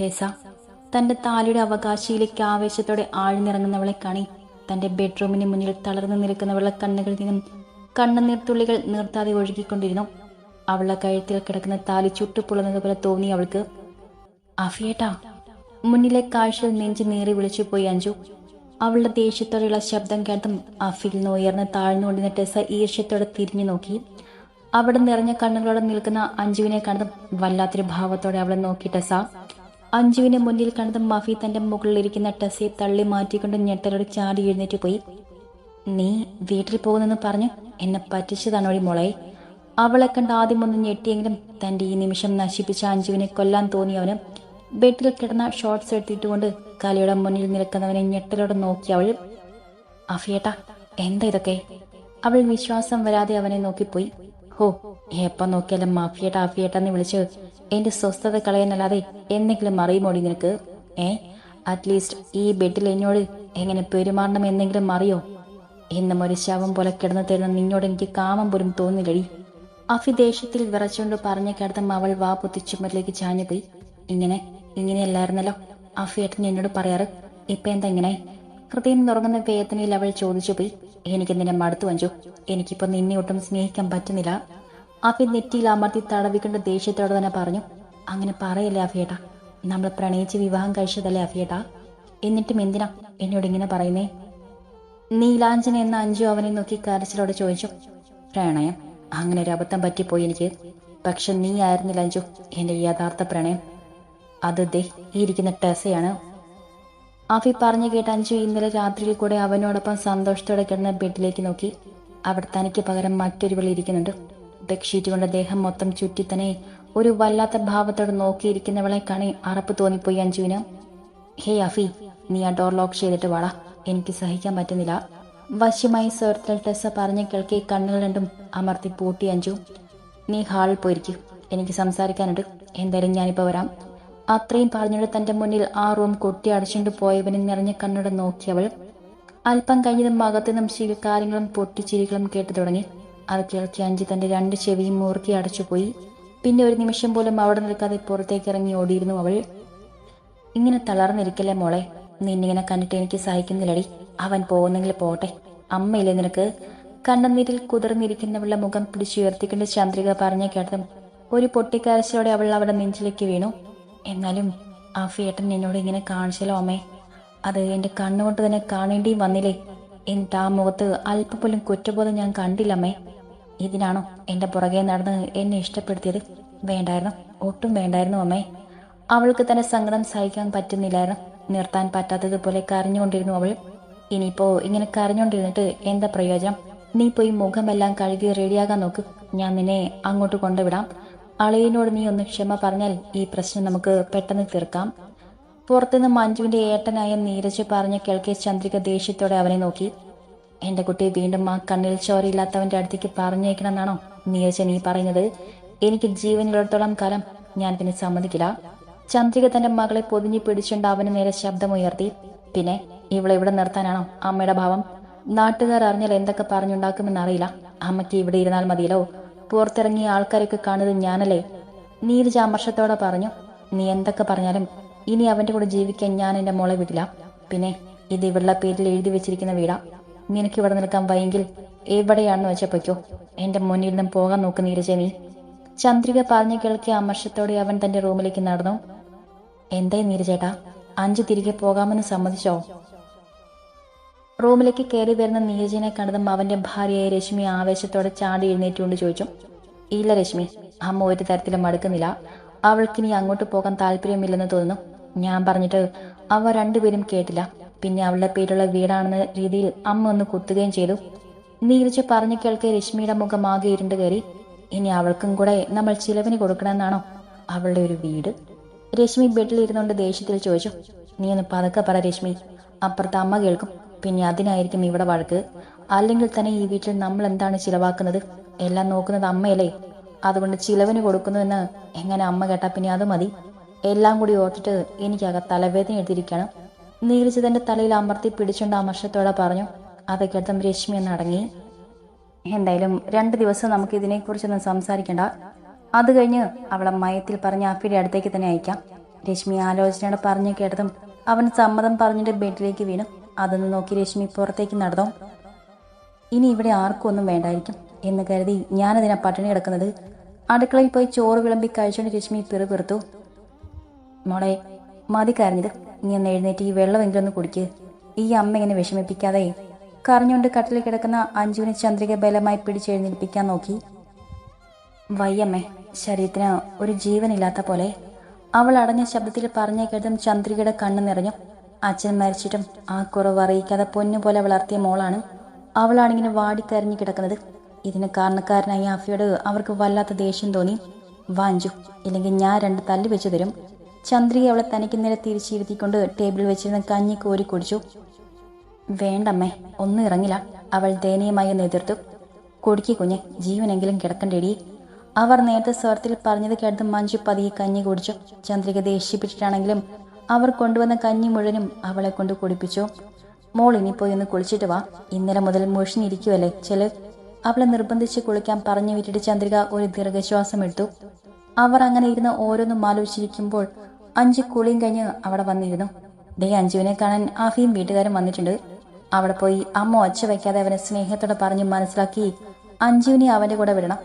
ടെസ തന്റെ താലിയുടെ അവകാശിയിലേക്ക് ആവേശത്തോടെ ആഴ്ന്നിറങ്ങുന്നവളെ കാണി. തന്റെ ബെഡ്റൂമിന് മുന്നിൽ തളർന്നു നിൽക്കുന്നവളുടെ കണ്ണുകളിൽ നിന്നും കണ്ണുനീർത്തുള്ളികൾ നിർത്താതെ ഒഴുകിക്കൊണ്ടിരുന്നു. അവളുടെ കഴുത്തിൽ കിടക്കുന്ന താലി ചുട്ടുപൊള്ളുന്നത് പോലെ തോന്നി അവൾക്ക്. അഫിയേട്ടാ മുന്നിലെ കാഴ്ചയിൽ നെഞ്ചു നേറി വിളിച്ചു പോയി അഞ്ജു. അവളുടെ ദേഷ്യത്തോടെയുള്ള ശബ്ദം കേട്ടും അഫിയിൽ നിന്ന് ഉയർന്ന് താഴ്ന്നുകൊണ്ടിരുന്ന ടെസ ഈർഷ്യത്തോടെ തിരിഞ്ഞു നോക്കി. അവിടെ നിറഞ്ഞ കണ്ണുകളോടെ നിൽക്കുന്ന അഞ്ജുവിനെ കണ്ടതും വല്ലാത്തൊരു ഭാവത്തോടെ അവളെ നോക്കി ടെസ. അഞ്ജുവിനെ മുന്നിൽ കണ്ടത് മഫി തന്റെ മുകളിലിരിക്കുന്ന ടെസയെ തള്ളി മാറ്റിക്കൊണ്ട് ഞെട്ടലോട് ചാടി എഴുന്നേറ്റ് പോയി. നീ വീട്ടിൽ പോകുന്നെന്ന് പറഞ്ഞ് എന്നെ പറ്റിച്ചതാണ് വഴി മോളെ? അവളെ കണ്ട് ആദ്യം ഒന്ന് ഞെട്ടിയെങ്കിലും തന്റെ ഈ നിമിഷം നശിപ്പിച്ച അഞ്ജുവിനെ കൊല്ലാൻ തോന്നിയവന് ബെഡിൽ കിടന്ന ഷോർട്ട്സ് എടുത്തിട്ടുകൊണ്ട് കലയുടെ മുന്നിൽ നിൽക്കുന്നവനെ ഞെട്ടലോടെ നോക്കി അവൾ അഫിയേട്ടാ എന്താ ഇതൊക്കെ? അവൾ വിശ്വാസം വരാതെ അവനെ നോക്കിപ്പോയി. ഹോ എപ്പം നോക്കിയാലും മാഫിയേട്ട അഫിയേട്ടെന്ന് വിളിച്ച് എന്റെ സ്വസ്ഥത കളയാനല്ലാതെ എന്തെങ്കിലും അറിയുമോടി നിനക്ക്? ഏ? അറ്റ്ലീസ്റ്റ് ഈ ബെഡിൽ എന്നോട് എങ്ങനെ പെരുമാറണം എന്തെങ്കിലും അറിയോ? എന്നും ഒരു ശവം പോലെ കിടന്നു തരുന്ന നിന്നോട് എനിക്ക് കാമം പോലും തോന്നില്ലടി. അഫി ദേഷ്യത്തിൽ വിറച്ചുകൊണ്ട് പറഞ്ഞ കിടന്ന അവൾ വാ പൊത്തി ചുമരിലേക്ക് ചാഞ്ഞു പോയി ഇങ്ങനെ ഇങ്ങനെയല്ലായിരുന്നല്ലോ അഫിയേട്ടൻ എന്നോട് പറയാറ്. ഇപ്പൊ എന്താ ഇങ്ങനെ? ഹൃദയം നുറങ്ങുന്ന വേദനയിൽ അവൾ ചോദിച്ചു പോയി. എനിക്ക് നിന്നെ മടുത്തു വഞ്ചു എനിക്കിപ്പോ നിന്നെ ഒട്ടും സ്നേഹിക്കാൻ പറ്റുന്നില്ല. അഫി നെറ്റിയിൽ അമർത്തി തടവിക്കൊണ്ട് ദേഷ്യത്തോടെ തന്നെ പറഞ്ഞു അങ്ങനെ പറയല്ലേ അഫിയേട്ടാ നമ്മൾ പ്രണയിച്ച് വിവാഹം കഴിച്ചതല്ലേ അഫിയേട്ടാ എന്നിട്ടും എന്തിനാ എന്നോട് ഇങ്ങനെ പറയുന്നേ? നീലാഞ്ചന എന്ന അഞ്ചു അവനെ നോക്കി കരച്ചിലോടെ ചോദിച്ചു പ്രണയം? അങ്ങനെ ഒരു അബദ്ധം പറ്റിപ്പോയി എനിക്ക്. പക്ഷെ നീ ആയിരുന്നില്ല അഞ്ചു എന്റെ യഥാർത്ഥ പ്രണയം. അത് ദേ ഈ ഇരിക്കുന്ന ടെസയാണ്. ആഫി പറഞ്ഞു കേട്ട അഞ്ചു ഇന്നലെ രാത്രിയിൽ കൂടെ അവനോടൊപ്പം സന്തോഷത്തോടെ കിടന്ന ബെഡിലേക്ക് നോക്കി. അവിടെ തനിക്ക് പകരം മറ്റൊരുവൾ ബെഡ്ഷീറ്റ് കൊണ്ട് ദേഹം മൊത്തം ചുറ്റി തന്നെ ഒരു വല്ലാത്ത ഭാവത്തോടെ നോക്കിയിരിക്കുന്നവളെ കാണി അറപ്പ് തോന്നിപ്പോയി അഞ്ജുവിന്. ഹേ അഫി നീ ആ ഡോർ ലോക്ക് ചെയ്തിട്ട് വാടാ. എനിക്ക് സഹിക്കാൻ പറ്റുന്നില്ല. വശ്യമായി സ്വർത്തൽ ടെസ്സ പറഞ്ഞു കേൾക്കി കണ്ണുകൾ രണ്ടും അമർത്തി പൂട്ടി അഞ്ചു നീ ഹാളിൽ പോയിരിക്കും. എനിക്ക് സംസാരിക്കാനുണ്ട്. എന്തായാലും ഞാനിപ്പോൾ വരാം. അത്രയും പറഞ്ഞുകൊണ്ട് തന്റെ മുന്നിൽ ആ റൂം കൊട്ടി അടച്ചുകൊണ്ട് പോയവനെ നിറഞ്ഞ കണ്ണോടെ നോക്കിയവൾ. അല്പം കഴിഞ്ഞതും അകത്തുനിന്നും ശിവകാര്യങ്ങളും പൊട്ടിച്ചിരികളും കേട്ടു തുടങ്ങി. അത് കേൾക്കി അഞ്ചി തന്റെ രണ്ട് ചെവിയും മുറുക്കി അടച്ചുപോയി പിന്നെ ഒരു നിമിഷം പോലും അവിടെ നിൽക്കാതെ പുറത്തേക്ക് ഇറങ്ങി ഓടിയിരുന്നു അവൾ. ഇങ്ങനെ തളർന്നിരിക്കല്ലേ മോളെ? നിന്നിങ്ങനെ കണ്ടിട്ട് എനിക്ക് സഹിക്കുന്നില്ലടി. അവൻ പോകുന്നെങ്കിൽ പോട്ടെ. അമ്മയില്ലേ നിനക്ക്? കണ്ണുനീരിൽ കുതിർന്നിരിക്കുന്നവളുടെ മുഖം പിടിച്ചുയർത്തിക്കൊണ്ട് ചന്ദ്രിക പറഞ്ഞ കേട്ടതും ഒരു പൊട്ടിക്കാഴ്ചയോടെ അവൾ അവിടെ നെഞ്ചിലേക്ക് വീണു. എന്നാലും ആ ഫിയേട്ടൻ എന്നോട് ഇങ്ങനെ കാണിച്ചല്ലോ അമ്മേ. അത് എന്റെ കണ്ണുകൊണ്ട് തന്നെ കാണേണ്ടിയും വന്നില്ലേ. എന്നിട്ട് ആ മുഖത്ത് അല്പം പോലും കുറ്റബോധം ഞാൻ കണ്ടില്ലമ്മേ ഇതിനാണോ എന്റെ പുറകെ നടന്ന് എന്നെ ഇഷ്ടപ്പെടുത്തിയത്? വേണ്ടായിരുന്നു. ഒട്ടും വേണ്ടായിരുന്നു അമ്മേ. അവൾക്ക് തന്നെ സങ്കടം സഹിക്കാൻ പറ്റുന്നില്ലായിരുന്നു. നിർത്താൻ പറ്റാത്തതുപോലെ കരഞ്ഞുകൊണ്ടിരുന്നു അവൾ. ഇനിയിപ്പോ ഇങ്ങനെ കരഞ്ഞുകൊണ്ടിരുന്നിട്ട് എന്താ പ്രയോജനം? നീ പോയി മുഖമെല്ലാം കഴുകി റെഡിയാകാൻ നോക്ക്. ഞാൻ നിന്നെ അങ്ങോട്ട് കൊണ്ടുവിടാം. അളിയനോട് നീ ഒന്ന് ക്ഷമ പറഞ്ഞാൽ ഈ പ്രശ്നം നമുക്ക് പെട്ടെന്ന് തീർക്കാം. പുറത്തുനിന്ന് മഞ്ജുവിന്റെ ഏട്ടനായ നീരജ് പറഞ്ഞ കേൾക്കെ ചന്ദ്രിക ദേഷ്യത്തോടെ അവനെ നോക്കി. എന്റെ കുട്ടി വീണ്ടും ആ കണ്ണിൽ ചോരയില്ലാത്തവന്റെ അടുത്തേക്ക് പറഞ്ഞേക്കണമെന്നാണോ നീരജ് നീ പറയുന്നത്? എനിക്ക് ജീവനുള്ളിടത്തോളം കാലം ഞാൻ ഇതിന് സമ്മതിക്കില്ല. ചന്ദ്രിക തന്റെ മകളെ പൊതിഞ്ഞു പിടിച്ചുകൊണ്ട് അവന് നേരെ ശബ്ദമുയർത്തി പിന്നെ ഇവളെ ഇവിടെ നിർത്താനാണോ അമ്മയുടെ ഭാവം? നാട്ടുകാർ അറിഞ്ഞാൽ എന്തൊക്കെ പറഞ്ഞുണ്ടാക്കുമെന്ന് അറിയില്ല അമ്മയ്ക്ക് ഇവിടെ ഇരുന്നാൽ മതിയല്ലോ. പുറത്തിറങ്ങിയ ആൾക്കാരൊക്കെ കാണുന്നത് ഞാനല്ലേ? നീരജ അമർഷത്തോടെ പറഞ്ഞു നീ എന്തൊക്കെ പറഞ്ഞാലും ഇനി അവന്റെ കൂടെ ജീവിക്കാൻ ഞാൻ എന്റെ മോളെ വിടില്ല. പിന്നെ ഇത് ഇവളുടെ പേരിൽ എഴുതി വെച്ചിരിക്കുന്ന വീടാ. നിനക്ക് ഇവിടെ നിൽക്കാൻ വയ്യെങ്കിൽ എവിടെയാണെന്ന് വെച്ചാൽ പൊയ്ക്കോ. എന്റെ മുന്നിൽ നിന്നും പോകാൻ നോക്ക് നീരജ നീ. ചന്ദ്രിക പറഞ്ഞു കേൾക്കിയ അമർഷത്തോടെ അവൻ തന്റെ റൂമിലേക്ക് നടന്നു. എന്തായി നീരജേട്ടാ? അഞ്ചു തിരികെ പോകാമെന്ന് സമ്മതിച്ചോ? റൂമിലേക്ക് കയറി വരുന്ന നീരജിനെ കണ്ടതും അവന്റെ ഭാര്യയായ രശ്മി ആവേശത്തോടെ ചാടി എഴുന്നേറ്റുകൊണ്ട് ചോദിച്ചു ഇല്ല രശ്മി അമ്മ ഒരു തരത്തിലും മടുക്കുന്നില്ല. അവൾക്കിനി അങ്ങോട്ട് പോകാൻ താല്പര്യമില്ലെന്ന് തോന്നുന്നു. ഞാൻ പറഞ്ഞിട്ട് അവ രണ്ടുപേരും കേട്ടില്ല. പിന്നെ അവളുടെ പേരുള്ള വീടാണെന്ന രീതിയിൽ അമ്മ ഒന്ന് കുത്തുകയും ചെയ്തു. നീരജ് പറഞ്ഞു കേൾക്കെ രശ്മിയുടെ മുഖം ആകെ ഇരുണ്ട് കയറി. ഇനി അവൾക്കും കൂടെ നമ്മൾ ചിലവിന് കൊടുക്കണമെന്നാണോ അവളുടെ ഒരു വീട്? രശ്മി ബെഡിൽ ഇരുന്നുകൊണ്ട് ദേഷ്യത്തിൽ ചോദിച്ചു. നീ ഒന്ന് പതുക്കെ പറ രശ്മി. അപ്പുറത്ത് അമ്മ കേൾക്കും. പിന്നെ അതിനായിരിക്കും ഇവിടെ വഴക്ക്. അല്ലെങ്കിൽ തന്നെ ഈ വീട്ടിൽ നമ്മൾ എന്താണ് ചിലവാക്കുന്നത്? എല്ലാം നോക്കുന്നത് അമ്മയല്ലേ. അതുകൊണ്ട് ചിലവിന് കൊടുക്കുന്നുവെന്ന് എങ്ങനെ അമ്മ കേട്ടാ പിന്നെ അത് മതി? എല്ലാം കൂടി ഓർത്തിട്ട് എനിക്കകത്ത് തലവേദന എടുത്തിരിക്കുകയാണ്. നീരജ് തന്റെ തലയിൽ അമർത്തി പിടിച്ചുകൊണ്ട് അമർഷത്തോടെ പറഞ്ഞു കേട്ടും രശ്മി എന്ന് അടങ്ങി. എന്തായാലും രണ്ട് ദിവസം നമുക്ക് ഇതിനെക്കുറിച്ചൊന്നും സംസാരിക്കണ്ട. അത് കഴിഞ്ഞ് അവളെ മയത്തിൽ പറഞ്ഞ അഫിയുടെ അടുത്തേക്ക് തന്നെ അയക്കാം. രശ്മി ആലോചനയോടെ പറഞ്ഞു കേട്ടതും അവൻ സമ്മതം പറഞ്ഞിട്ട് ബെഡിലേക്ക് വീണു. അതൊന്ന് നോക്കി രശ്മി പുറത്തേക്ക് നടന്നു? ഇനി ഇവിടെ ആർക്കും ഒന്നും വേണ്ടായിരിക്കും എന്ന് കരുതി ഞാനതിനെ പട്ടിണി കിടക്കുന്നത്. അടുക്കളയിൽ പോയി ചോറ് വിളമ്പി കഴിച്ചുകൊണ്ട് രശ്മി പിറുപിറുത്തു. മോളെ മതി കരഞ്ഞത്. നീ ഒന്ന് എഴുന്നേറ്റ് ഈ വെള്ളമെങ്കിലും ഒന്ന് കുടിക്ക്. ഈ അമ്മ ഇങ്ങനെ വിഷമിപ്പിക്കാതെ കറിഞ്ഞുകൊണ്ട് കട്ടിലിൽ കിടക്കുന്ന അഞ്ജുവിനെ ചന്ദ്രിക ബലമായി പിടിച്ചെഴുന്നേൽപ്പിക്കാൻ നോക്കി. വയ്യമ്മേ ശരീരത്തിന് ഒരു ജീവനില്ലാത്ത പോലെ. അവൾ അടഞ്ഞ ശബ്ദത്തിൽ പറഞ്ഞ കേട്ടതും ചന്ദ്രികയുടെ കണ്ണ് നിറഞ്ഞു. അച്ഛൻ മരിച്ചിട്ടും ആ കുറവ് അറിയിക്കാതെ പൊന്നുപോലെ വളർത്തിയ മോളാണ് അവളാണിങ്ങനെ വാടിക്കരഞ്ഞു കിടക്കുന്നത്. ഇതിന് കാരണക്കാരനായ അഫിയോട് അവർക്ക് വല്ലാത്ത ദേഷ്യം തോന്നി. വാഞ്ചു ഇല്ലെങ്കിൽ ഞാൻ രണ്ട് തല്ലി വെച്ചു തരും. ചന്ദ്രിക അവളെ തനിക്ക് നേരെ തിരിച്ചിരുത്തിക്കൊണ്ട് ടേബിളിൽ വെച്ചിരുന്ന കഞ്ഞി കോരി കുടിച്ചു. വേണ്ടമ്മേ ഒന്നും ഇറങ്ങില്ല. അവൾ ദയനീയമായി എതിർത്തു. കുടുക്കി കുഞ്ഞ് ജീവനെങ്കിലും കിടക്കണ്ടേടി. അവർ നേരത്തെ സ്വരത്തിൽ പറഞ്ഞത് കേട്ട് മഞ്ജു പതിയെ കഞ്ഞി കുടിച്ചു. ചന്ദ്രിക ദേഷ്യപ്പെട്ടിട്ടാണെങ്കിലും അവർ കൊണ്ടുവന്ന കഞ്ഞി മുഴുവനും അവളെ കൊണ്ട് കുടിപ്പിച്ചു. മോൾ ഇനിപ്പോയി ഒന്ന് കുളിച്ചിട്ട് വാ. ഇന്നലെ മുതൽ മുഷിഞ്ഞിരിക്കുവല്ലേ ചെൽ. അവളെ നിർബന്ധിച്ച് കുളിക്കാൻ പറഞ്ഞു വിട്ടിട്ട് ചന്ദ്രിക ഒരു ദീർഘശ്വാസം എടുത്തു. അവർ അങ്ങനെ ഇരുന്ന് ഓരോന്നും ആലോചിച്ചിരിക്കുമ്പോൾ അഞ്ച് കുളിയും കഴിഞ്ഞ് അവിടെ വന്നിരുന്നു. ദേ അഞ്ജുവിനെ കാണാൻ ആഫിയും വീട്ടുകാരും വന്നിട്ടുണ്ട്. അവിടെ പോയി അമ്മ ഒച്ച വയ്ക്കാതെ അവനെ സ്നേഹത്തോടെ പറഞ്ഞു മനസ്സിലാക്കി അഞ്ജുവിനെ അവന്റെ കൂടെ വിടണം.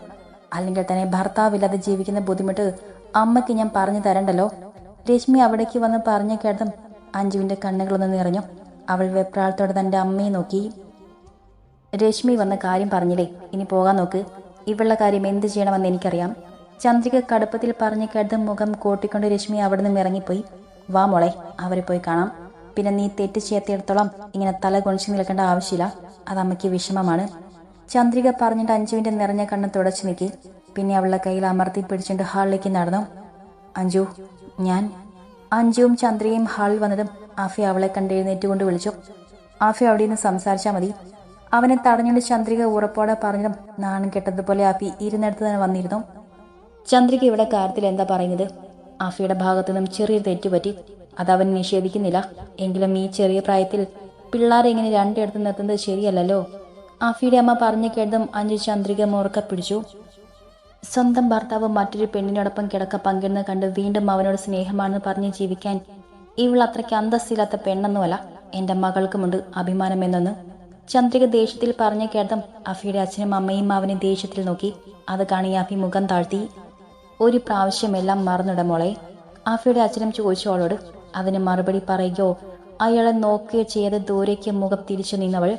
അല്ലെങ്കിൽ തന്നെ ഭർത്താവില്ലാതെ ജീവിക്കുന്ന ബുദ്ധിമുട്ട് അമ്മയ്ക്ക് ഞാൻ പറഞ്ഞു തരണ്ടല്ലോ? രശ്മി അവിടേക്ക് വന്ന് പറഞ്ഞു കേട്ടതും അഞ്ജുവിന്റെ കണ്ണുകളൊന്ന് നിറഞ്ഞു. അവൾ വെപ്രാളത്തോടെ തന്റെ അമ്മയെ നോക്കി. രശ്മി വന്ന കാര്യം പറഞ്ഞില്ലേ? ഇനി പോകാൻ നോക്ക്. ഇവളുടെ കാര്യം എന്ത് ചെയ്യണമെന്ന് എനിക്കറിയാം. ചന്ദ്രിക കടുപ്പത്തിൽ പറഞ്ഞു കേട്ട് മുഖം കൂട്ടിക്കൊണ്ട് രശ്മി അവിടെ നിന്നും ഇറങ്ങിപ്പോയി. വാ മോളെ അവരെ പോയി കാണാം. പിന്നെ നീ തെറ്റ് ചെയ്യാത്തിടത്തോളം ഇങ്ങനെ തല കൊണിച്ചു നിൽക്കേണ്ട ആവശ്യമില്ല. അത് അമ്മയ്ക്ക് വിഷമമാണ്. ചന്ദ്രിക പറഞ്ഞിട്ട് അഞ്ജുവിന്റെ നിറഞ്ഞ കണ്ണ് തുടച്ചു നീക്കി. പിന്നെ അവളുടെ കയ്യിൽ അമർത്തി പിടിച്ചുകൊണ്ട് ഹാളിലേക്ക് നടന്നു. അഞ്ജു ഞാൻ അഞ്ജുവും ചന്ദ്രികയും ഹാളിൽ വന്നതും ആഫി അവളെ കണ്ട് എഴുന്നേറ്റുകൊണ്ട് വിളിച്ചു. ആഫി അവിടെ നിന്ന് സംസാരിച്ചാൽ മതി. അവനെ തടഞ്ഞുകൊണ്ട് ചന്ദ്രിക ഉറപ്പോടെ പറഞ്ഞതും നാണം കെട്ടതുപോലെ ആഫി ഇരുന്നിടത്ത് തന്നെ വന്നിരുന്നു. ചന്ദ്രിക ഇവിടെ കാര്യത്തിൽ എന്താ പറയുന്നത്? ആഫിയുടെ ഭാഗത്തു നിന്നും ചെറിയൊരു തെറ്റുപറ്റി അതവൻ നിഷേധിക്കുന്നില്ല. എങ്കിലും ഈ ചെറിയ പ്രായത്തിൽ പിള്ളേരെ ഇങ്ങനെ രണ്ടിടത്ത് നിർത്തുന്നത് ശരിയല്ലല്ലോ? ആഫിയുടെ അമ്മ പറഞ്ഞു കേട്ടതും അഞ്ചു ചന്ദ്രിക മുറുക്ക പിടിച്ചു. സ്വന്തം ഭർത്താവ് മറ്റൊരു പെണ്ണിനോടൊപ്പം കിടക്ക പങ്കിടുന്ന കണ്ട് വീണ്ടും അവനോട് സ്നേഹമാണെന്ന് പറഞ്ഞ് ജീവിക്കാൻ ഇവൾ അത്രയ്ക്ക് അന്തസ്സില്ലാത്ത പെണ്ണൊന്നുമല്ല. എന്റെ മകൾക്കുമുണ്ട് അഭിമാനം എന്നൊന്ന് ചന്ദ്രിക ദേഷ്യത്തിൽ പറഞ്ഞു കേട്ടതും അഫിയുടെ അച്ഛനും അമ്മയും അവനെ ദേഷ്യത്തിൽ നോക്കി. അത് കാണി അഫി മുഖം താഴ്ത്തി. ഒരു പ്രാവശ്യമെല്ലാം മറന്നിടമോളെ മറന്നിട മോളെ. ആഫിയുടെ അച്ഛനും ചോദിച്ചോളോട് അതിന് മറുപടി പറയുകയോ അയാളെ നോക്കുകയോ ചെയ്യാതെ ദൂരേക്ക് മുഖം തിരിച്ചു നിന്നവൾ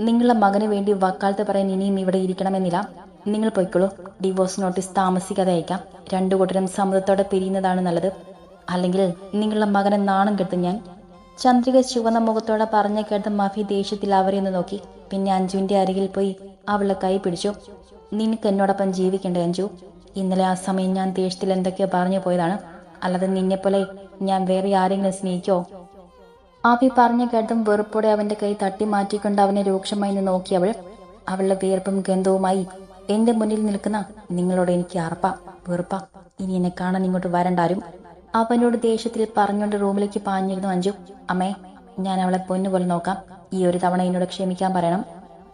നിങ്ങളുടെ മകന് വേണ്ടി വക്കാലത്ത് പറയാൻ ഇനിയും ഇവിടെ ഇരിക്കണമെന്നില്ല. നിങ്ങൾ പോയിക്കോളൂ. ഡിവോഴ്സ് നോട്ടീസ് താമസിക്കാതെ അയക്കാം. രണ്ടു കൂട്ടരും സമ്മതത്തോടെ പിരിയുന്നതാണ് നല്ലത്. അല്ലെങ്കിൽ നിങ്ങളുടെ മകനെ നാണം കെട്ടും ഞാൻ. ചന്ദ്രിക ചുവന്ന മുഖത്തോടെ പറഞ്ഞ കേട്ട് മഫി ദേഷ്യത്തിൽ അവരെ ഒന്ന് നോക്കി. പിന്നെ അഞ്ജുവിന്റെ അരികിൽ പോയി അവളെ കൈ പിടിച്ചു. നിനക്ക് എന്നോടൊപ്പം ജീവിക്കണ്ടേ അഞ്ജു? ഇന്നലെ ആ സമയം ഞാൻ ദേഷ്യത്തിൽ എന്തൊക്കെയോ പറഞ്ഞു പോയതാണ്. അല്ലാതെ നിന്നെപ്പോലെ ഞാൻ വേറെ ആരെങ്കിലും സ്നേഹിക്കോ ആഫി പറഞ്ഞു കേട്ടതും വെറുപ്പോടെ അവന്റെ കൈ തട്ടി മാറ്റിക്കൊണ്ട് അവനെ രൂക്ഷമായി നിന്ന് നോക്കി അവൾ അവളുടെ വിയർപ്പും ഗന്ധവുമായി എന്റെ മുന്നിൽ നിൽക്കുന്ന നിങ്ങളോട് എനിക്ക് അറപ്പ വെറുപ്പ. ഇനി എന്നെ കാണാൻ ഇങ്ങോട്ട് വരണ്ടാരും അവനോട് ദേഷ്യത്തിൽ പറഞ്ഞുകൊണ്ട് റൂമിലേക്ക് പാഞ്ഞിരുന്നു അഞ്ചു അമ്മേ ഞാൻ അവളെ പൊന്നുപോലെ നോക്കാം. ഈ ഒരു തവണ എന്നോട് ക്ഷമിക്കാൻ പറയണം.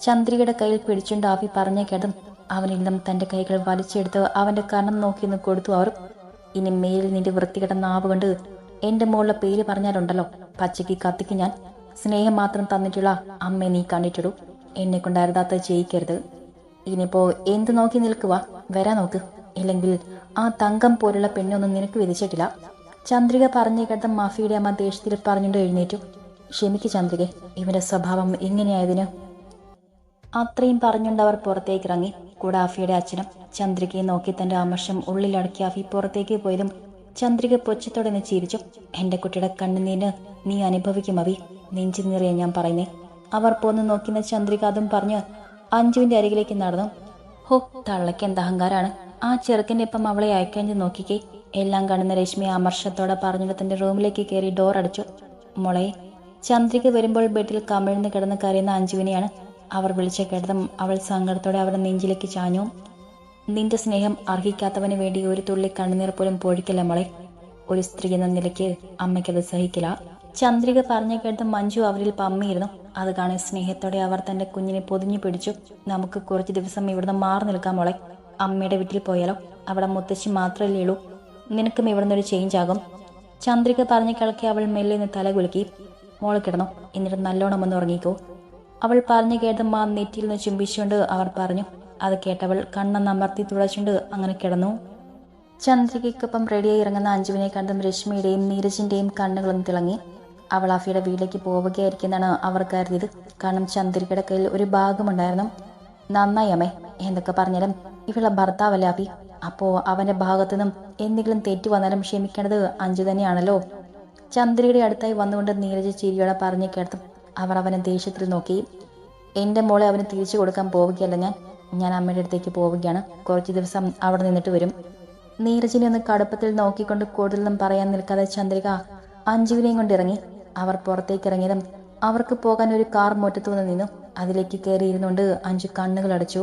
ചന്ദ്രികയുടെ കയ്യിൽ പിടിച്ചുകൊണ്ട് ആഫി പറഞ്ഞു കേട്ടും അവനിൽ നിന്നും തന്റെ കൈകൾ വലിച്ചെടുത്ത് അവന്റെ കണ്ണം നോക്കി നിന്ന് കൊടുത്തു. അവർ ഇനി മേലിൽ നിന്റെ വൃത്തികെട്ട നാവ് കൊണ്ട് എന്റെ മോളുടെ പേര് പറഞ്ഞാലുണ്ടല്ലോ. പച്ചയ്ക്ക് കത്തിക്ക് ഞാൻ. സ്നേഹം മാത്രം തന്നിട്ടുള്ള അമ്മ നീ കണ്ടിട്ടിടൂ. എന്നെ കൊണ്ടരുതാത്ത ചെയ്യിക്കരുത് ഇനിയിപ്പോ എന്ത് നോക്കി നിൽക്കുക വരാ നോക്ക്. ഇല്ലെങ്കിൽ ആ തങ്കം പോലുള്ള പെണ്ണൊന്നും നിനക്ക് വിധിച്ചിട്ടില്ല. ചന്ദ്രിക പറഞ്ഞു കേട്ട മാഫിയുടെ അമ്മ ദേഷ്യത്തിൽ പറഞ്ഞുകൊണ്ട് എഴുന്നേറ്റു. ക്ഷമിക്ക് ചന്ദ്രിക ഇവന്റെ സ്വഭാവം ഇങ്ങനെയായതിന്. അത്രയും പറഞ്ഞുകൊണ്ട് അവർ പുറത്തേക്ക് ഇറങ്ങി കൂടെ ആഫിയുടെ അച്ഛനും ചന്ദ്രികയെ നോക്കി തന്റെ അമർഷം ഉള്ളിലടക്കി ആഫി പുറത്തേക്ക് പോയതും ചന്ദ്രിക പൊച്ചത്തോടെ നിന്ന് ചിരിച്ചു. എന്റെ കുട്ടിയുടെ കണ്ണുനീര് നീ അനുഭവിക്കും അവി നെഞ്ചു നിറയെ ഞാൻ പറയുന്നേ. അവർ പോന്ന് നോക്കുന്ന ചന്ദ്രിക അതും പറഞ്ഞ് അഞ്ജുവിന്റെ അരികിലേക്ക് നടന്നു. ഹോ തള്ളയ്ക്ക് എന്ത് അഹങ്കാരാണ്. ആ ചെറുക്കന്റെ ഇപ്പം അവളെ അയക്കാഞ്ഞ് നോക്കിക്കേ. എല്ലാം കാണുന്ന രശ്മി അമർഷത്തോടെ പറഞ്ഞിട്ട് തന്റെ റൂമിലേക്ക് കയറി ഡോർ അടച്ചു. മോളെ ചന്ദ്രിക വരുമ്പോൾ ബെഡിൽ കമിഴ്ന്ന് കിടന്ന് കരയുന്ന അഞ്ജുവിനെയാണ് അവർ വിളിച്ച കേട്ടതും അവൾ സങ്കടത്തോടെ അവരുടെ നെഞ്ചിലേക്ക് ചാഞ്ഞു. നിന്റെ സ്നേഹം അർഹിക്കാത്തവന് വേണ്ടി ഒരു തുള്ളി കണ്ണുനീർ പോലും പൊഴിക്കില്ല മോളെ. ഒരു സ്ത്രീ എന്ന നിലയ്ക്ക് അമ്മയ്ക്കത് സഹിക്കില്ല. ചന്ദ്രിക പറഞ്ഞു കേട്ട് മഞ്ജു അവരിൽ പമ്മിയിരുന്നു. അത് കാണാൻ സ്നേഹത്തോടെ അവർ തന്റെ കുഞ്ഞിനെ പൊതിഞ്ഞു പിടിച്ചു. നമുക്ക് കുറച്ച് ദിവസം ഇവിടുന്ന് മാറി നിൽക്കാം മോളെ. അമ്മയുടെ വീട്ടിൽ പോയാലോ? അവിടെ മുത്തശ്ശി മാത്രമല്ലേ ഉള്ളൂ. നിനക്കും ഇവിടുന്ന് ഒരു ചേഞ്ച് ആകും. ചന്ദ്രിക പറഞ്ഞു കിളക്കി അവൾ മെല്ലെ നിന്ന് തല കുലുക്കി. മോൾ കിടന്നു. എന്നിട്ട് നല്ലോണം ഒന്ന് ഉറങ്ങിക്കോ. അവൾ പറഞ്ഞു കേട്ട് മാ നെറ്റിയിൽ നിന്ന് ചുംബിച്ചുകൊണ്ട് അവർ പറഞ്ഞു അത് കേട്ടവൾ കണ്ണെന്നമർത്തി തുളച്ചുകൊണ്ട് അങ്ങനെ കിടന്നു. ചന്ദ്രികയ്ക്കൊപ്പം റെഡിയായി ഇറങ്ങുന്ന അഞ്ജുവിനെ കണ്ടും രശ്മിയുടെയും നീരജിന്റെയും കണ്ണുകളും തിളങ്ങി. അവൾ അഫിയുടെ വീട്ടിലേക്ക് പോവുകയായിരിക്കുമെന്നാണ് അവർ കരുതിയത്. കാരണം ചന്ദ്രികയുടെ കയ്യിൽ ഒരു ഭാഗമുണ്ടായിരുന്നു. നന്നായി അമ്മേ എന്തൊക്കെ പറഞ്ഞാലും ഇവളെ ഭർത്താവല്ലേ അഫി? അപ്പോ അവന്റെ ഭാഗത്തു നിന്നും എന്തെങ്കിലും തെറ്റ് വന്നാലും ക്ഷമിക്കേണ്ടത് അഞ്ജു തന്നെയാണല്ലോ. ചന്ദ്രികയുടെ അടുത്തായി വന്നുകൊണ്ട് നീരജ് ചിരിയോടെ പറഞ്ഞു കേട്ടും അവർ അവനെ ദേഷ്യത്തിൽ നോക്കി എന്റെ മോളെ അവന് തിരിച്ചു കൊടുക്കാൻ പോവുകയല്ല ഞാൻ. ഞാൻ അമ്മയുടെ അടുത്തേക്ക് പോവുകയാണ്. കുറച്ച് ദിവസം അവിടെ നിന്നിട്ട് വരും. നീരജിനെ ഒന്ന് കടുപ്പത്തിൽ നോക്കിക്കൊണ്ട് കൂടുതലൊന്നും പറയാൻ നിൽക്കാതെ ചന്ദ്രിക അഞ്ജുവിനെയും കൊണ്ട് ഇറങ്ങി. അവർ പുറത്തേക്ക് ഇറങ്ങിയതും അവർക്ക് പോകാൻ ഒരു കാർ മുറ്റത്തു നിന്ന് നിന്നു. അതിലേക്ക് കയറിയിരുന്നുകൊണ്ട് അഞ്ചു കണ്ണുകൾ അടച്ചു.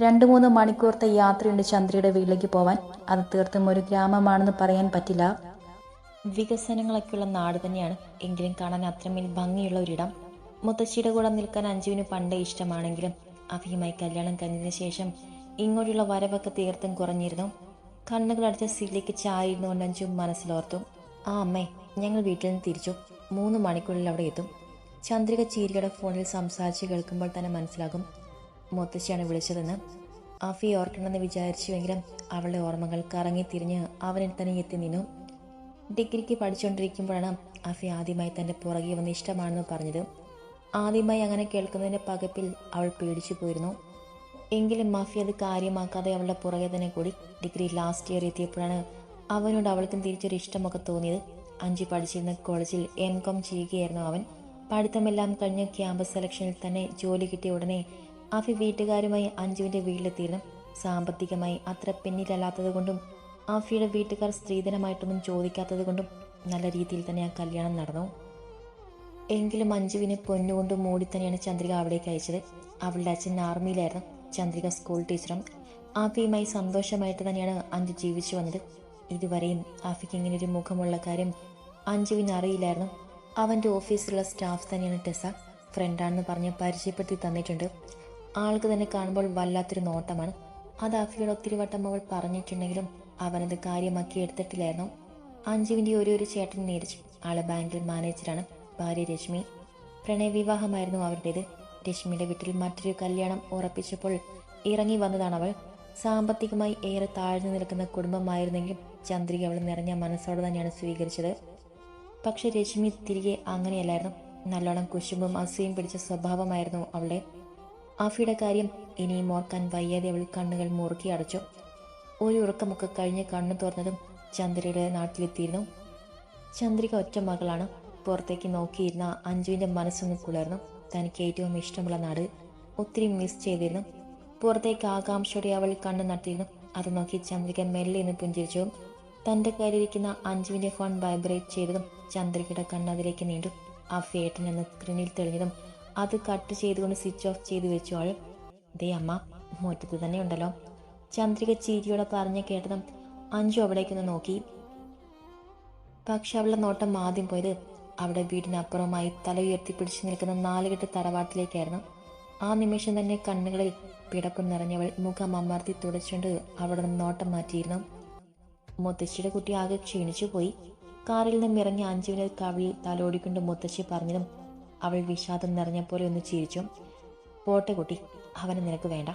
രണ്ടു മൂന്ന് മണിക്കൂർത്തെ യാത്രയുണ്ട് ചന്ദ്രയുടെ വീട്ടിലേക്ക് പോവാൻ. അത് തീർത്തും ഒരു ഗ്രാമമാണെന്ന് പറയാൻ പറ്റില്ല. വികസനങ്ങളൊക്കെയുള്ള നാട് തന്നെയാണ്. എങ്കിലും കാണാൻ അത്രമേൽ ഭംഗിയുള്ള ഒരിടം. മുത്തശ്ശിയുടെ കൂടെ നിൽക്കാൻ അഞ്ജുവിന് പണ്ടേ ഇഷ്ടമാണെങ്കിലും അഭിയുമായി കല്യാണം കഴിഞ്ഞതിന് ശേഷം ഇങ്ങോട്ടുള്ള വരവൊക്കെ തീർത്തും കുറഞ്ഞിരുന്നു. കണ്ണുകളടച്ച ചായിരുന്നു ചായിരുന്നുകൊണ്ട് അഞ്ജു മനസ്സിലോർത്തു. ആ അമ്മേ ഞങ്ങൾ വീട്ടിൽ നിന്ന് തിരിച്ചു. മൂന്ന് മണിക്കൂറിൽ അവിടെ എത്തും. ചന്ദ്രിക ചീരിയുടെ ഫോണിൽ സംസാരിച്ച് കേൾക്കുമ്പോൾ തന്നെ മനസ്സിലാകും മുത്തശ്ശിയാണ് വിളിച്ചതെന്ന്. അഫി ഓർക്കണമെന്ന് വിചാരിച്ചുവെങ്കിലും അവളുടെ ഓർമ്മകൾ കറങ്ങി തിരിഞ്ഞ് അവനിൽ തന്നെ എത്തി നിന്നു. ഡിഗ്രിക്ക് പഠിച്ചുകൊണ്ടിരിക്കുമ്പോഴാണ് അഫി ആദ്യമായി തന്റെ പുറകെ വന്ന് ഇഷ്ടമാണെന്ന് പറഞ്ഞത്. ആദ്യമായി അങ്ങനെ കേൾക്കുന്നതിന്റെ പകപ്പിൽ അവൾ പേടിച്ചു പോയിരുന്നു. എങ്കിലും മാഫി അത് കാര്യമാക്കാതെ അവളുടെ പുറകെ തന്നെ കൂടി ഡിഗ്രി ലാസ്റ്റ് ഇയർ എത്തിയപ്പോഴാണ് അവനോട് അവൾക്കും തിരിച്ചൊരു ഇഷ്ടമൊക്കെ തോന്നിയത്. അഞ്ചി പഠിച്ചിരുന്ന കോളേജിൽ എം കോം ചെയ്യുകയായിരുന്നു അവൻ. പഠിത്തമെല്ലാം കഴിഞ്ഞ ക്യാമ്പസ് സെലക്ഷനിൽ തന്നെ ജോലി കിട്ടിയ ഉടനെ അഫി വീട്ടുകാരുമായി അഞ്ജുവിന്റെ വീട്ടിലെത്തിയിരുന്നു. സാമ്പത്തികമായി അത്ര പിന്നിലല്ലാത്തത് കൊണ്ടും ആഫിയുടെ വീട്ടുകാർ സ്ത്രീധനമായിട്ടൊന്നും ചോദിക്കാത്തത് കൊണ്ടും നല്ല രീതിയിൽ തന്നെ ആ കല്യാണം നടന്നു. എങ്കിലും അഞ്ജുവിനെ പൊന്നുകൊണ്ട് മൂടി തന്നെയാണ് ചന്ദ്രിക അവിടേക്ക് അയച്ചത്. അവളുടെ അച്ഛൻ ആർമിയിലായിരുന്നു. ചന്ദ്രിക സ്കൂൾ ടീച്ചറും ആഫിയുമായി സന്തോഷമായിട്ട് തന്നെയാണ് അഞ്ജു ജീവിച്ചു വന്നത്. ഇതുവരെയും ആഫിക്ക് ഇങ്ങനെ ഒരു മുഖമുള്ള കാര്യം അഞ്ജുവിന് അറിയില്ലായിരുന്നു. അവന്റെ ഓഫീസിലുള്ള സ്റ്റാഫ് തന്നെയാണ് ടെസ ഫ്രണ്ടാണെന്ന് പറഞ്ഞ് പരിചയപ്പെടുത്തി തന്നിട്ടുണ്ട്. ആൾക്ക് തന്നെ കാണുമ്പോൾ വല്ലാത്തൊരു നോട്ടമാണ്. അത് ആഫിയോട് ഒത്തിരി വട്ടം അവൾ പറഞ്ഞിട്ടുണ്ടെങ്കിലും അവനത് കാര്യമാക്കി എടുത്തിട്ടില്ലായിരുന്നു. അഞ്ജുവിന്റെ ഒരു ഒരു ചേട്ടൻ നേരിച്ചു. ആൾ ബാങ്കിൽ മാനേജറാണ്. ഭാര്യ രശ്മി. പ്രണയവിവാഹമായിരുന്നു അവരുടേത്. രശ്മിയുടെ വീട്ടിൽ മറ്റൊരു കല്യാണം ഉറപ്പിച്ചപ്പോൾ ഇറങ്ങി വന്നതാണ് അവൾ. സാമ്പത്തികമായി ഏറെ താഴ്ന്നു നിൽക്കുന്ന കുടുംബമായിരുന്നെങ്കിലും ചന്ദ്രിക അവൾ നിറഞ്ഞ മനസ്സോടെ തന്നെയാണ് സ്വീകരിച്ചത്. പക്ഷെ രശ്മി തിരികെ അങ്ങനെയല്ലായിരുന്നു. നല്ലോണം കുശുമ്പും അസൂയും പിടിച്ച സ്വഭാവമായിരുന്നു അവളുടെ. ആഫിയുടെ കാര്യം ഇനിയും ഓർക്കാൻ വയ്യാതെ അവൾ കണ്ണുകൾ മുറുക്കി അടച്ചു. ഒരു ഉറക്കമൊക്കെ കഴിഞ്ഞ് കണ്ണു തുറന്നതും ചന്ദ്രയുടെ നാട്ടിലെത്തിയിരുന്നു. ചന്ദ്രിക ഒറ്റ മകളാണ്. പുറത്തേക്ക് നോക്കിയിരുന്ന അഞ്ജുവിന്റെ മനസ്സൊന്ന് കുളർന്നു. തനിക്ക് ഏറ്റവും ഇഷ്ടമുള്ള നാട് ഒത്തിരി മിസ് ചെയ്തിരുന്നു. പുറത്തേക്ക് ആകാംക്ഷയോടെ അവൾ കണ്ണു നട്ടിരുന്നു. അത് നോക്കി ചന്ദ്രിക മെല്ലെ നിന്ന് പുഞ്ചിരിച്ചു. തന്റെ കയ്യിലിരിക്കുന്ന അഞ്ജുവിന്റെ ഫോൺ വൈബ്രേറ്റ് ചെയ്തതും ചന്ദ്രികയുടെ കണ്ണതിലേക്ക് നീണ്ടു. ആ ഫേട്ടൻ എന്ന സ്ക്രീനിൽ തെളിഞ്ഞതും അത് കട്ട് ചെയ്തുകൊണ്ട് സ്വിച്ച് ഓഫ് ചെയ്തു വെച്ചു അവൾ. ദേ അമ്മ മുറ്റത്ത് തന്നെ ഉണ്ടല്ലോ. ചന്ദ്രിക ചീരിയോടെ പറഞ്ഞു കേട്ടതും അഞ്ചു അവിടേക്കൊന്ന് നോക്കി. പക്ഷെ അവളുടെ നോട്ടം ആദ്യം പോയത് അവിടെ വീടിനപ്പുറമായി തല ഉയർത്തി പിടിച്ചു നിൽക്കുന്ന നാലുകെട്ട് തറവാട്ടിലേക്കായിരുന്നു. ആ നിമിഷം തന്നെ കണ്ണുകളിൽ പിടപ്പ് നിറഞ്ഞവൾ മുഖം അമർത്തി തുടച്ചുകൊണ്ട് അവിടെ നിന്ന് നോട്ടം മാറ്റിയിരുന്നു. മുത്തശ്ശിയുടെ കുട്ടി ആകെ ക്ഷീണിച്ചു പോയി. കാറിൽ നിന്നും ഇറങ്ങി അഞ്ജുവിനെ കവിളിൽ തലോടിക്കൊണ്ട് മുത്തശ്ശി പറഞ്ഞതും അവൾ വിഷാദം നിറഞ്ഞ പോലെ ഒന്ന് ചിരിച്ചു. പോട്ടെ കുട്ടി അവനെ നിനക്ക് വേണ്ട.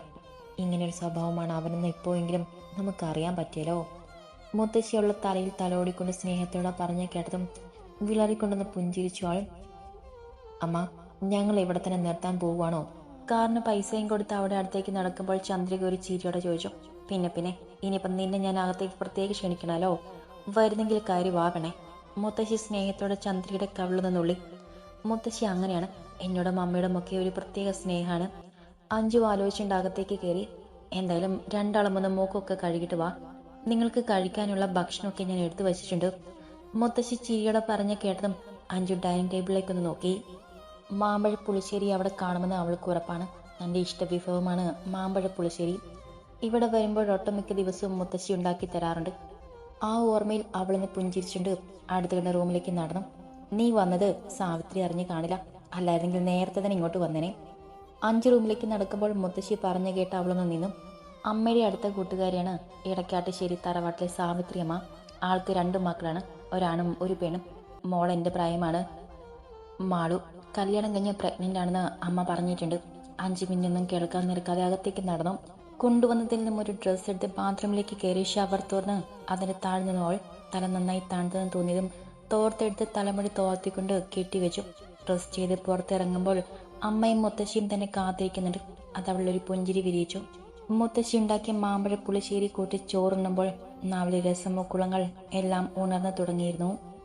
ഇങ്ങനൊരു സ്വഭാവമാണ് അവനെന്ന് ഇപ്പോഴെങ്കിലും നമുക്കറിയാൻ പറ്റിയല്ലോ. മുത്തശ്ശിയുള്ള തലയിൽ തലോടിക്കൊണ്ട് സ്നേഹത്തോടെ പറഞ്ഞു കേട്ടതും വിളറിക്കൊണ്ടെന്ന് പുഞ്ചിരിച്ചു ആൾ അമ്മ ഞങ്ങൾ ഇവിടെ തന്നെ നിർത്താൻ പോവുകയാണോ? കാറിന് പൈസയും കൊടുത്ത് അവിടെ അടുത്തേക്ക് നടക്കുമ്പോൾ ചന്ദ്രിക ഒരു ചിരിയോടെ ചോദിച്ചു. പിന്നെ പിന്നെ ഇനിയിപ്പം നിന്നെ ഞാൻ അകത്തേക്ക് പ്രത്യേകം ക്ഷണിക്കണമല്ലോ? വരുന്നെങ്കിൽ കയറി വാവണേ മുത്തശ്ശി സ്നേഹത്തോടെ ചന്ദ്രികയുടെ കവിളുന്ന നുള്ളി മുത്തശ്ശി അങ്ങനെയാണ്. എന്നോടും അമ്മയോടും ഒക്കെ ഒരു പ്രത്യേക സ്നേഹമാണ്. അഞ്ചു ആലോചിച്ചുകൊണ്ട് അകത്തേക്ക് കയറി എന്തായാലും രണ്ടാളും മൂക്കൊക്കെ കഴുകിട്ട് വാ. നിങ്ങൾക്ക് കഴിക്കാനുള്ള ഭക്ഷണമൊക്കെ ഞാൻ എടുത്തു വച്ചിട്ടുണ്ട്. മുത്തശ്ശി ചിരിയോടെ പറഞ്ഞ കേട്ടതും അഞ്ചു ഡൈനിങ് ടേബിളിലേക്ക് ഒന്ന് നോക്കി. മാമ്പഴ പുളിശ്ശേരി അവിടെ കാണുമെന്ന് അവൾക്ക് ഉറപ്പാണ്. എന്റെ ഇഷ്ടവിഭവമാണ് മാമ്പഴ പുളിശ്ശേരി. ഇവിടെ വരുമ്പോൾ ഒട്ടുമിക്ക ദിവസവും മുത്തശ്ശി ഉണ്ടാക്കി തരാറുണ്ട്. ആ ഓർമ്മയിൽ അവളിന്ന് പുഞ്ചിരിച്ചുകൊണ്ട് അടുത്തുള്ള റൂമിലേക്ക് നടന്നു. നീ വന്നത് സാവിത്രി അറിഞ്ഞു കാണില്ല. അല്ലായിരുന്നെങ്കിൽ നേരത്തെ തന്നെ ഇങ്ങോട്ട് വന്നേനെ. അഞ്ച് റൂമിലേക്ക് നടക്കുമ്പോൾ മുത്തശ്ശി പറഞ്ഞു കേട്ട അവളൊന്ന് നിന്നും അമ്മയുടെ അടുത്ത കൂട്ടുകാരിയാണ് ഇടക്കാട്ടുശ്ശേരി തറവാട്ടിലെ സാവിത്രിയമ്മ ആൾക്ക് രണ്ട് മക്കളാണ് ഒരാണും ഒരു പെണ്ണും. മോൾ എന്റെ പ്രായമാണ്. മാളു കല്യാണം കഴിഞ്ഞ് പ്രഗ്നന്റ് ആണെന്ന് അമ്മ പറഞ്ഞിട്ടുണ്ട്. അഞ്ച് മിനിറ്റൊന്നും കേൾക്കാൻ നിൽക്കാതെ അകത്തേക്ക് നടന്നു. കൊണ്ടുവന്നതിൽ നിന്നും ഒരു ഡ്രസ്സ് എടുത്ത് ബാത്റൂമിലേക്ക് കയറി ഷവർ തുറന്ന് അതിന് താഴ്ന്നവൾ തല നന്നായി താഴ്ന്നതെന്ന് തോന്നിയതും തോർത്തെടുത്ത് തലമുടി തോർത്തിക്കൊണ്ട് കെട്ടിവെച്ചു. ഡ്രസ് ചെയ്ത് പുറത്തിറങ്ങുമ്പോൾ അമ്മയും മുത്തശ്ശിയും തന്നെ കാത്തിരിക്കുന്നുണ്ട്. അത് അവളൊരു പുഞ്ചിരി വിരിയിച്ചു. മുത്തശ്ശി ഉണ്ടാക്കിയ മാമ്പഴ പുളിശ്ശേരി കൂട്ടി ചോറുണ്ണുമ്പോൾ നാവിലെ രസമോ കുളങ്ങൾ എല്ലാം ഉണർന്നു തുടങ്ങിയിരുന്നു.